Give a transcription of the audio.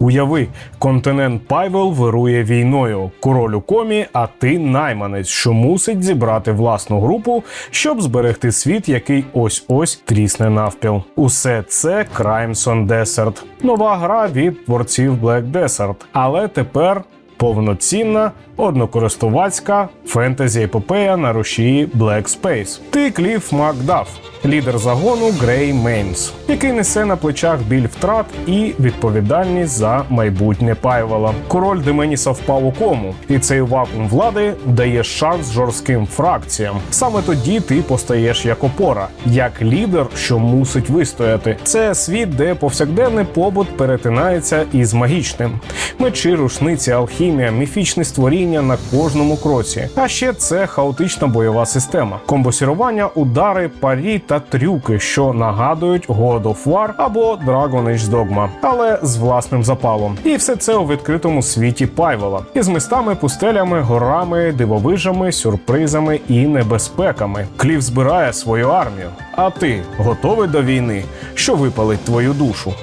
Уяви, континент Пайвел вирує війною. Король у комі, а ти найманець, що мусить зібрати власну групу, щоб зберегти світ, який ось ось трісне навпіл. Усе це Crimson Desert. Нова гра від творців Black Desert. Але тепер повноцінна однокористувацька фентезі епопея на рушії Black Space. Ти Кліф Макдаф, лідер загону Грей Мейнс, який несе на плечах біль втрат і відповідальність за майбутнє Пайвела. Король Деменіса впав у кому, і цей вакуум влади дає шанс жорстким фракціям. Саме тоді ти постаєш як опора, як лідер, що мусить вистояти. Це світ, де повсякденний побут перетинається із магічним. Мечі, рушниці, алхімія, міфічні створіння на кожному кроці. А ще це хаотична бойова система, комбосірування, удари, парі та трюки, що нагадують God of War або Dragon Age Dogma, але з власним запалом. І все це у відкритому світі Пайвела із містами, пустелями, горами, дивовижами, сюрпризами і небезпеками. Клів збирає свою армію. А ти готовий до війни, що випалить твою душу?